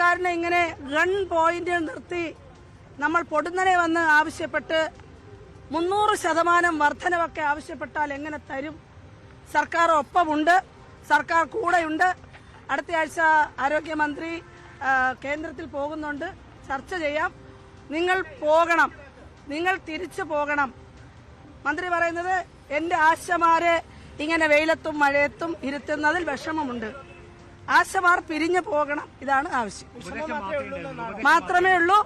സർക്കാരിനെ ഇങ്ങനെ ഗൺ പോയിന്റിൽ നിർത്തി നമ്മൾ പൊടുന്നനെ വന്ന് ആവശ്യപ്പെട്ട് മുന്നൂറ് ശതമാനം വർധനവൊക്കെ ആവശ്യപ്പെട്ടാൽ എങ്ങനെ തരും? സർക്കാർ ഒപ്പമുണ്ട് സർക്കാർ കൂടെയുണ്ട്. അടുത്ത ആഴ്ച ആരോഗ്യമന്ത്രി കേന്ദ്രത്തിൽ പോകുന്നുണ്ട്. ചർച്ച ചെയ്യാം. നിങ്ങൾ പോകണം. നിങ്ങൾ തിരിച്ചു പോകണം. മന്ത്രി പറയുന്നത് എന്റെ ആശമാരെ ഇങ്ങനെ വെയിലത്തും മഴയത്തും ഇരുത്തുന്നതിൽ വിഷമമുണ്ട്. ആശമാർ പിരിഞ്ഞു പോകണം. ഇതാണ് ആവശ്യം. മാത്രമേ ഉള്ളൂ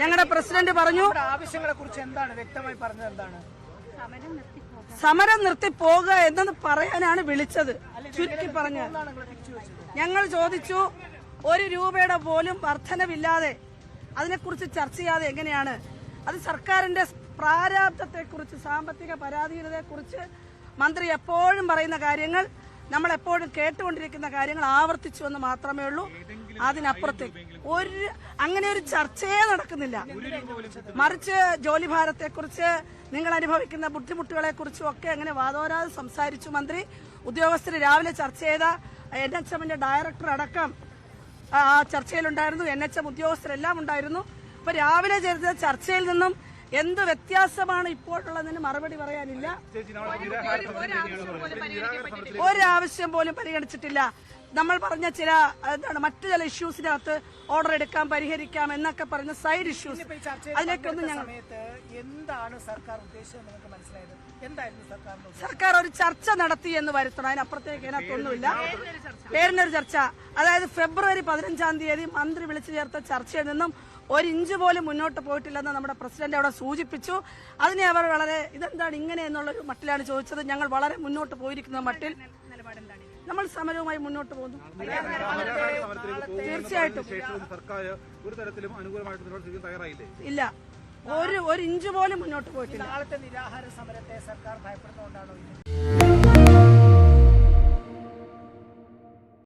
ഞങ്ങളുടെ പ്രസിഡന്റ് പറഞ്ഞു ആവശ്യങ്ങളെ കുറിച്ച് എന്താണ്? വ്യക്തമായി പറഞ്ഞത് എന്താണ് സമരം നിർത്തി പോകുക എന്നത് പറയാനാണ് വിളിച്ചത്. ചുരുക്കി പറഞ്ഞു. ഞങ്ങൾ ചോദിച്ചു ഒരു രൂപയുടെ പോലും വർധനവില്ലാതെ അതിനെക്കുറിച്ച് ചർച്ച ചെയ്യാതെ എങ്ങനെയാണ്? അത് സർക്കാരിന്റെ പ്രാരാബ്ദത്തെക്കുറിച്ച് സാമ്പത്തിക പരാധീനതയെക്കുറിച്ച് മന്ത്രി എപ്പോഴും പറയുന്ന കാര്യങ്ങൾ നമ്മൾ എപ്പോഴും കേട്ടുകൊണ്ടിരിക്കുന്ന കാര്യങ്ങൾ ആവർത്തിച്ചു എന്ന് മാത്രമേ ഉള്ളൂ. അതിനപ്പുറത്തേക്ക് ഒരു അങ്ങനെ ഒരു ചർച്ചയെ നടക്കുന്നില്ല. മറിച്ച് ജോലി ഭാരത്തെക്കുറിച്ച് നിങ്ങൾ അനുഭവിക്കുന്ന ബുദ്ധിമുട്ടുകളെ കുറിച്ചും ഒക്കെ അങ്ങനെ വാദോരാതെ സംസാരിച്ചു മന്ത്രി. ഉദ്യോഗസ്ഥർ രാവിലെ ചർച്ച ചെയ്ത എൻ എച്ച് എമ്മിന്റെ ഡയറക്ടർ അടക്കം ആ ചർച്ചയിലുണ്ടായിരുന്നു. എൻ എച്ച് എം ഉദ്യോഗസ്ഥരെല്ലാം ഉണ്ടായിരുന്നു. ഇപ്പൊ രാവിലെ ചെയ്ത ചർച്ചയിൽ നിന്നും എന്ത് വ്യത്യാസമാണ് ഇപ്പോഴുള്ളതിന് മറുപടി പറയാനില്ല. ഒരാവശ്യം പോലും പരിഗണിച്ചിട്ടില്ല. നമ്മൾ പറഞ്ഞ ചില എന്താണ് മറ്റു ചില ഇഷ്യൂസിനകത്ത് ഓർഡർ എടുക്കാം പരിഹരിക്കാം എന്നൊക്കെ പറഞ്ഞ സൈഡ് ഇഷ്യൂസ്. അതിലേക്കൊന്നും ഞങ്ങൾ എന്താണ് സർക്കാർ ഉദ്ദേശിച്ചത് മനസ്സിലായത്? എന്തായിരുന്നു സർക്കാർ ഒരു ചർച്ച നടത്തി എന്ന് വരുത്തണം. അതിനപ്പുറത്തേക്ക് അതിനകത്തൊന്നുമില്ല പേരിനൊരു ചർച്ച. അതായത് ഫെബ്രുവരി പതിനഞ്ചാം തീയതി മന്ത്രി വിളിച്ചു ചേർത്ത ചർച്ചയിൽ നിന്നും ഒരു ഇഞ്ച് പോലും മുന്നോട്ട് പോയിട്ടില്ലെന്ന് നമ്മുടെ പ്രസിഡന്റ് അവിടെ സൂചിപ്പിച്ചു. അതിനെ അവർ വളരെ ഇതെന്താണ് ഇങ്ങനെ എന്നുള്ള ഒരു മട്ടിലാണ് ചോദിച്ചത്. ഞങ്ങൾ വളരെ മുന്നോട്ട് പോയിരിക്കുന്ന മട്ടിൽ നമ്മൾ സമരവുമായി മുന്നോട്ട് പോകുന്നു. തീർച്ചയായിട്ടും. ഒരു തരത്തിലും ഇല്ല. ഒരു ഒരു ഇഞ്ച് പോലും മുന്നോട്ട് പോയിട്ടില്ല. നാളത്തെ നിരാഹാര സമരത്തെ സർക്കാർ ഭയപ്പെടുന്നതുകൊണ്ടാണോ